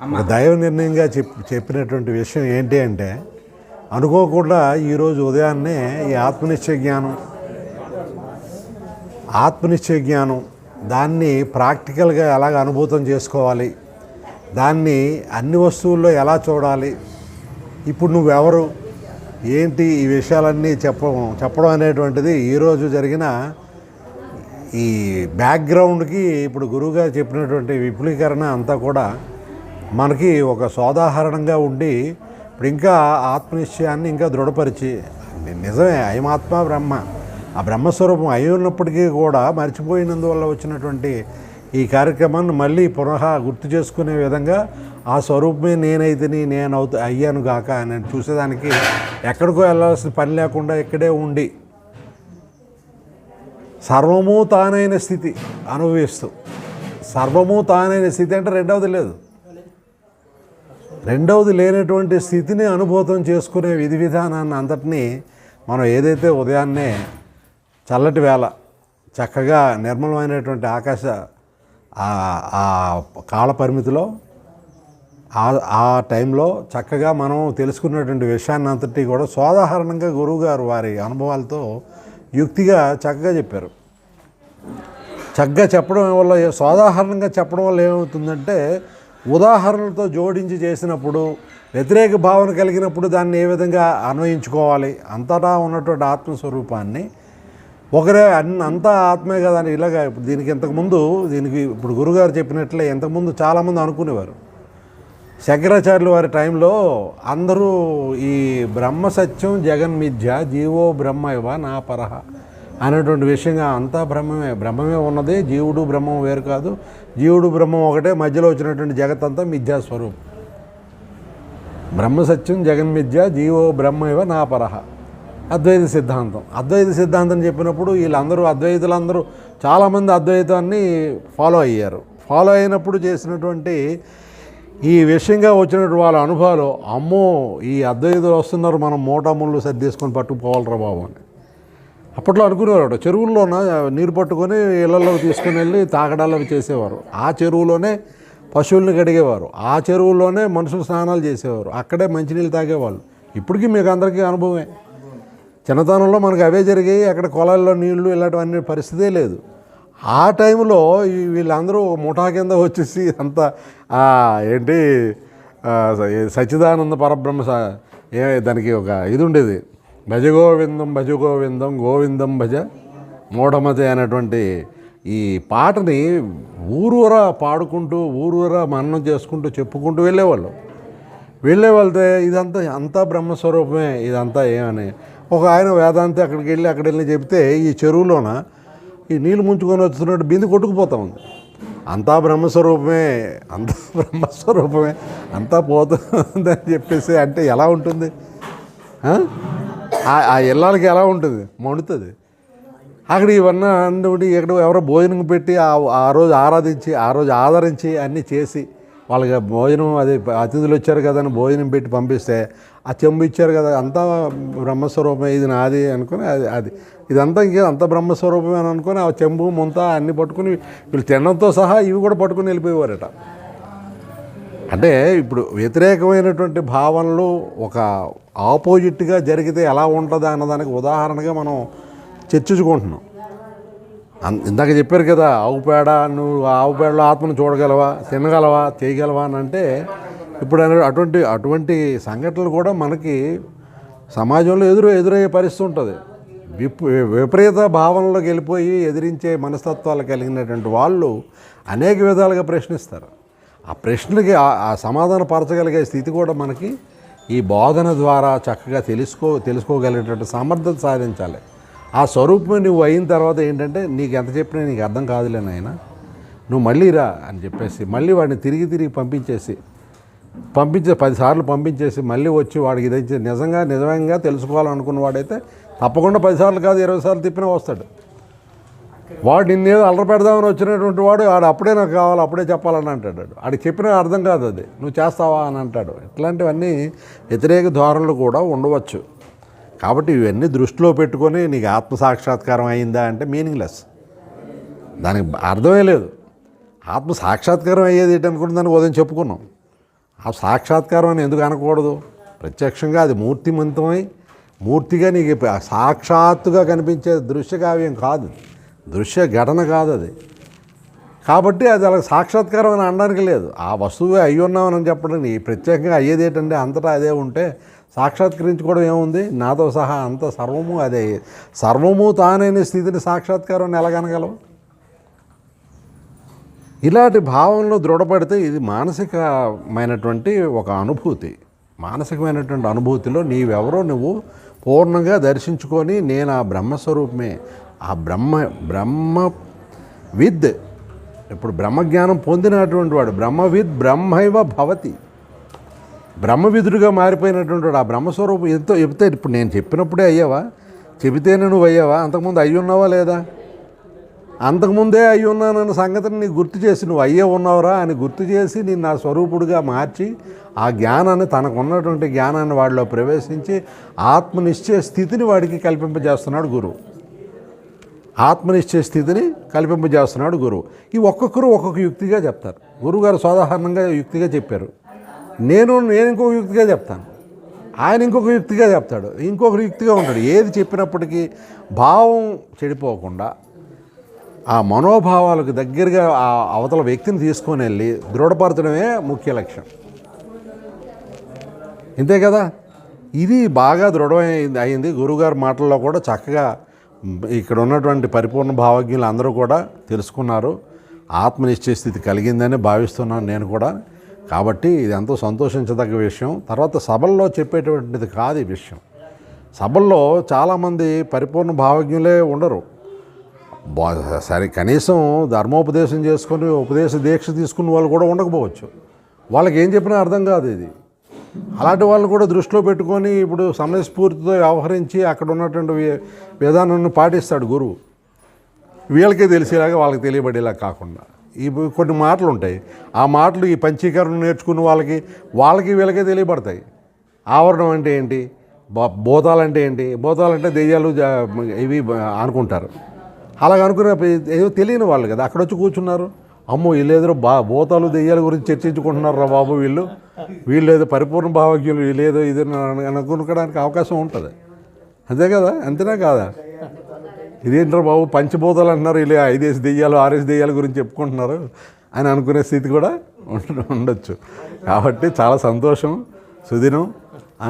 ఒక దైవ నిర్ణయంగా చెప్ చెప్పినటువంటి విషయం ఏంటి అంటే అనుకోకుండా ఈరోజు ఉదయాన్నే ఈ ఆత్మనిశ్చయ జ్ఞానం ఆత్మనిశ్చయ జ్ఞానం దాన్ని ప్రాక్టికల్గా ఎలాగ అనుభూతం చేసుకోవాలి దాన్ని అన్ని వస్తువుల్లో ఎలా చూడాలి ఇప్పుడు నువ్వెవరు ఏంటి ఈ విషయాలన్నీ చెప్పడం చెప్పడం అనేటువంటిది ఈరోజు జరిగిన ఈ బ్యాక్గ్రౌండ్కి ఇప్పుడు గురువుగారు చెప్పినటువంటి విపులీకరణ అంతా కూడా మనకి ఒక సోదాహరణంగా ఉండి ఇప్పుడు ఇంకా ఆత్మనిశ్చయాన్ని ఇంకా దృఢపరిచి నిజమే అయమాత్మ బ్రహ్మ. ఆ బ్రహ్మస్వరూపం అయి ఉన్నప్పటికీ కూడా మర్చిపోయినందువల్ల వచ్చినటువంటి ఈ కార్యక్రమాన్ని మళ్ళీ పునః గుర్తు చేసుకునే విధంగా ఆ స్వరూపమే నేనైతేని నేను అవుతా అయ్యాను గాక అని చూసేదానికి ఎక్కడికో వెళ్ళాల్సిన పని లేకుండా ఇక్కడే ఉండి సర్వము తానైన స్థితి అనుభవిస్తూ. సర్వము తానైన స్థితి అంటే రెండవది లేదు. రెండవది లేనటువంటి స్థితిని అనుభూతం చేసుకునే విధి విధానాన్ని అంతటినీ మనం ఏదైతే ఉదయాన్నే చల్లటి వేళ చక్కగా నిర్మలమైనటువంటి ఆకాశ ఆ- కాల పరిమితిలో ఆ ఆ టైంలో చక్కగా మనం తెలుసుకున్నటువంటి విషయాన్ని అంతటి కూడా సోదాహరణంగా గురువుగారు వారి అనుభవాలతో యుక్తిగా చక్కగా చెప్పారు. చక్కగా చెప్పడం వల్ల సోదాహరణంగా చెప్పడం వల్ల ఏమవుతుందంటే ఉదాహరణలతో జోడించి చేసినప్పుడు వ్యతిరేక భావన కలిగినప్పుడు దాన్ని ఏ విధంగా అన్వయించుకోవాలి? అంతటా ఉన్నటువంటి ఆత్మస్వరూపాన్ని ఒకరే అన్ని అంతా ఆత్మే కదా అని ఇలాగా ఇప్పుడు దీనికి ఇంతకుముందు దీనికి ఇప్పుడు గురుగారు చెప్పినట్లే ఇంతకుముందు చాలామంది అనుకునేవారు. శంకరాచార్యుల వారి టైంలో అందరూ ఈ బ్రహ్మ సత్యం జగన్మిథ్య జీవో బ్రహ్మ ఇవ నా పరహ అనేటువంటి విషయంగా అంతా బ్రహ్మమే. బ్రహ్మమే ఉన్నది జీవుడు బ్రహ్మం వేరు కాదు. జీవుడు బ్రహ్మం ఒకటే మధ్యలో వచ్చినటువంటి జగత్ అంతా స్వరూపం. బ్రహ్మ సత్యం జగన్ మిథ్య జీవో బ్రహ్మ ఇవ నా పరహ అద్వైత సిద్ధాంతం. అద్వైత సిద్ధాంతం చెప్పినప్పుడు వీళ్ళందరూ అద్వైతులందరూ చాలామంది అద్వైతాన్ని ఫాలో అయ్యారు. ఫాలో అయినప్పుడు చేసినటువంటి ఈ విషయంగా వచ్చినటువంటి వాళ్ళ అనుభవాలు అమ్మో ఈ అద్వైతులు వస్తున్నారు మనం మోటాముళ్ళు సర్దేసుకొని పట్టుకుపోవాలరా బాబు అని. అప్పట్లో అనుకునేవారు చెరువుల్లోన నీరు పట్టుకొని ఇళ్ళలో తీసుకుని వెళ్ళి తాగడాలు చేసేవారు. ఆ చెరువులోనే పశువుల్ని కడిగేవారు. ఆ చెరువులోనే మనుషులు స్నానాలు చేసేవారు. అక్కడే మంచినీళ్ళు తాగేవాళ్ళు. ఇప్పటికీ మీకు అందరికీ అనుభవమే. చిన్నతనంలో మనకు అవే జరిగాయి. అక్కడ కొలాల్లో నీళ్ళు ఇలాంటివన్నీ పరిస్థితే లేదు. ఆ టైంలో వీళ్ళందరూ ముఠా కింద వచ్చేసి అంత ఏంటి సచ్చిదానంద పరబ్రహ్మ స- ఏ దానికి ఒక ఇది ఉండేది. భజ గోవిందం భజ గోవిందం గోవిందం భజ మూఢమతి అనేటువంటి ఈ పాటని ఊరూరా పాడుకుంటూ ఊరూరా మననం చేసుకుంటూ చెప్పుకుంటూ వెళ్ళేవాళ్ళు. వెళ్ళే వెళ్తే ఇదంతా అంతా బ్రహ్మస్వరూపమే ఇదంతా ఏమని. ఒక ఆయన వేదాంతి అక్కడికి వెళ్ళి అక్కడ వెళ్ళి చెప్తే ఈ చెరువులోన ఈ నీళ్ళు ముంచుకొని వస్తున్నట్టు బింది కొట్టుకుపోతా ఉంది. అంతా బ్రహ్మస్వరూపమే అంతా బ్రహ్మస్వరూపమే అంతా పోతుందని చెప్పేసి అంటే ఎలా ఉంటుంది? ఆ? ఆ- ఇళ్ళకి ఎలా ఉంటుంది? మండుతుంది. అక్కడ ఇవన్నీ అన్నీ ఇక్కడ ఎవరో భోజనం పెట్టి ఆ రోజు ఆరాధించి ఆ రోజు ఆదరించి అన్నీ చేసి వాళ్ళకి భోజనం అది అతిథులు వచ్చారు కదా అని భోజనం పెట్టి పంపిస్తే ఆ చెంబు ఇచ్చారు కదా అంతా బ్రహ్మస్వరూపమే ఇది నాది అనుకుని అది అది. ఇదంతా ఇంకే అంత బ్రహ్మస్వరూపమే అని అనుకుని ఆ చెంబు ముంత అన్నీ పట్టుకుని వీళ్ళు తినడంతో సహా ఇవి కూడా పట్టుకుని వెళ్ళిపోయేవారట. అంటే ఇప్పుడు వ్యతిరేకమైనటువంటి భావనలు ఒక ఆపోజిట్గా జరిగితే ఎలా ఉంటుందా అన్నదానికి ఉదాహరణగా మనం చర్చించుకుంటున్నాం. అన్- ఇందాక చెప్పారు కదా ఆవు పేడ నువ్వు ఆవు పేడలో ఆత్మను చూడగలవా తినగలవా చేయగలవా అని అంటే ఇప్పుడు అటువంటి అటువంటి సంఘటనలు కూడా మనకి సమాజంలో ఎదురు ఎదురయ్యే పరిస్థితి ఉంటుంది. విపరీత భావనలోకి వెళ్ళిపోయి ఎదిరించే మనస్తత్వాలు కలిగినటువంటి వాళ్ళు అనేక విధాలుగా ప్రశ్నిస్తారు. ఆ ప్రశ్నలకి ఆ- సమాధాన పరచగలిగే స్థితి కూడా మనకి ఈ బోధన ద్వారా చక్కగా తెలుసుకో తెలుసుకోగలిగేటువంటి సమర్థత సాధించాలి. ఆ స్వరూపమే నువ్వు అయిన తర్వాత ఏంటంటే నీకు ఎంత చెప్పినా నీకు అర్థం కాదులే నాయన. నువ్వు మళ్ళీ రా అని చెప్పేసి మళ్ళీ వాడిని తిరిగి తిరిగి పంపించేసి పంపించే పదిసార్లు పంపించేసి మళ్ళీ వచ్చి వాడికి ఇది నిజంగా నిజంగా తెలుసుకోవాలనుకున్న వాడైతే తప్పకుండా పదిసార్లు కాదు ఇరవై సార్లు తిప్పినా వస్తాడు. వాడు నిన్నేదో అల్లరి పెడదామని వచ్చినటువంటి వాడు వాడు అప్పుడే నాకు కావాలి అప్పుడే చెప్పాలని అంటాడు. ఆడికి చెప్పినా అర్థం కాదు అది. నువ్వు చేస్తావా అని అంటాడు. ఇట్లాంటివన్నీ వ్యతిరేక ధోరణులు కూడా ఉండవచ్చు. కాబట్టి ఇవన్నీ దృష్టిలో పెట్టుకొని నీకు ఆత్మ సాక్షాత్కారం అయిందా అంటే మీనింగ్లెస్ దానికి అర్థమే లేదు. ఆత్మ సాక్షాత్కారం అయ్యేది ఏంటి అనుకుంటే దానికి ఉదయం చెప్పుకున్నాం. ఆ సాక్షాత్కారం అని ఎందుకు అనకూడదు? ప్రత్యక్షంగా అది మూర్తిమంతమై మూర్తిగా నీకు సాక్షాత్తుగా కనిపించే దృశ్య కావ్యం కాదు. దృశ్య ఘటన కాదు అది. కాబట్టి అది అలా సాక్షాత్కారం అని అనడానికి లేదు. ఆ వస్తువే అయ్యి ఉన్నామని చెప్పడం నీ ప్రత్యేకంగా అయ్యేది ఏంటంటే అంతటా అదే ఉంటే సాక్షాత్కరించుకోవడం ఏముంది? నాతో సహా అంత సర్వము అదే. సర్వము తానైన స్థితిని సాక్షాత్కారం ఎలాగనగలవు ఇలాంటి భావంలో దృఢపడితే ఇది మానసికమైనటువంటి ఒక అనుభూతి. మానసికమైనటువంటి అనుభూతిలో నీవెవరో నువ్వు పూర్ణంగా దర్శించుకొని నేను ఆ బ్రహ్మస్వరూపమే. ఆ బ్రహ్మ బ్రహ్మ విద్. ఇప్పుడు బ్రహ్మజ్ఞానం పొందినటువంటి వాడు బ్రహ్మవిద్ బ్రహ్మైవ భవతి. బ్రహ్మవిధుడిగా మారిపోయినటువంటి వాడు ఆ బ్రహ్మస్వరూపం ఎంతో చెప్తే ఇప్పుడు నేను చెప్పినప్పుడే అయ్యావా? చెబితేనే నువ్వు అయ్యావా? అంతకుముందు అయ్యి ఉన్నావా లేదా? అంతకుముందే అయ్యి ఉన్నానన్న సంగతిని నీకు గుర్తు చేసి నువ్వు అయ్యే ఉన్నావురా అని గుర్తు చేసి నేను నా స్వరూపుడిగా మార్చి ఆ జ్ఞానాన్ని తనకున్నటువంటి జ్ఞానాన్ని వాడిలో ప్రవేశించి ఆత్మనిశ్చయ స్థితిని వాడికి కల్పింపజేస్తున్నాడు గురువు. ఆత్మనిశ్చయ స్థితిని కల్పింపజేస్తున్నాడు గురువు. ఈ ఒక్కొక్కరు ఒక్కొక్క యుక్తిగా చెప్తారు. గురువుగారు సాధారణంగా యుక్తిగా చెప్పారు. నేను నేను ఇంకొక యుక్తిగా చెప్తాను. ఆయన ఇంకొక యుక్తిగా చెప్తాడు. ఇంకొకరు యుక్తిగా ఉంటాడు. ఏది చెప్పినప్పటికీ భావం చెడిపోకుండా ఆ మనోభావాలకు దగ్గరగా ఆ అవతల వ్యక్తిని తీసుకొని వెళ్ళి దృఢపరచడమే ముఖ్య లక్ష్యం. ఇంతే కదా? ఇది బాగా దృఢమైంది అయింది. గురువుగారి మాటల్లో కూడా చక్కగా ఇక్కడ ఉన్నటువంటి పరిపూర్ణ భావజ్ఞులు అందరూ కూడా తెలుసుకున్నారు. ఆత్మనిశ్చయ స్థితి కలిగిందని భావిస్తున్నాను నేను కూడా. కాబట్టి ఇది ఎంతో సంతోషించదగ్గ విషయం. తర్వాత సభల్లో చెప్పేటువంటిది కాదు ఈ విషయం. సభల్లో చాలామంది పరిపూర్ణ భావజ్ఞులే ఉండరు. సరే కనీసం ధర్మోపదేశం చేసుకొని ఉపదేశ దీక్ష తీసుకున్న వాళ్ళు కూడా ఉండకపోవచ్చు. వాళ్ళకి ఏం చెప్పినా అర్థం కాదు ఇది. అలాంటి వాళ్ళని కూడా దృష్టిలో పెట్టుకొని ఇప్పుడు సమయస్ఫూర్తితో వ్యవహరించి అక్కడ ఉన్నటువంటి విధానాన్ని పాటిస్తాడు గురువు. వీళ్ళకే తెలిసేలాగా వాళ్ళకి తెలియబడేలా కాకుండా. ఈ కొన్ని మాటలు ఉంటాయి. ఆ మాటలు ఈ పంచీకరణ నేర్చుకున్న వాళ్ళకి వాళ్ళకి వీళ్ళకే తెలియబడతాయి. ఆవరణం అంటే ఏంటి? బ- భూతాలంటే ఏంటి? భూతాలంటే దెయ్యాలు జా- ఇవి అనుకుంటారు. అలాగ అనుకునే ఏదో తెలియని వాళ్ళు కదా అక్కడ వచ్చి కూర్చున్నారు. అమ్మో వీళ్ళేదో బా భూతాలు దెయ్యాల గురించి చర్చించుకుంటున్నారా బాబు వీళ్ళు. వీళ్ళు ఏదో పరిపూర్ణ భావజ్ఞులు వీళ్ళేదో ఇది అని అనుకోవడానికి అవకాశం ఉంటుంది. అంతే కదా? అంతేనా కాదా? ఇదేంటారు బాబు పంచభూతాలు అంటున్నారు ఇలా ఐదేసి దెయ్యాలు ఆరేసి దెయ్యాల గురించి చెప్పుకుంటున్నారు అని అనుకునే స్థితి కూడా ఉండ- ఉండొచ్చు. కాబట్టి చాలా సంతోషం. సుదినం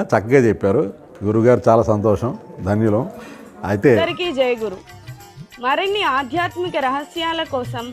చక్కగా చెప్పారు. గురుగారు చాలా సంతోషం. ధన్యులం. అయితే అందరికీ గురు. మరిన్ని ఆధ్యాత్మిక రహస్యాల కోసం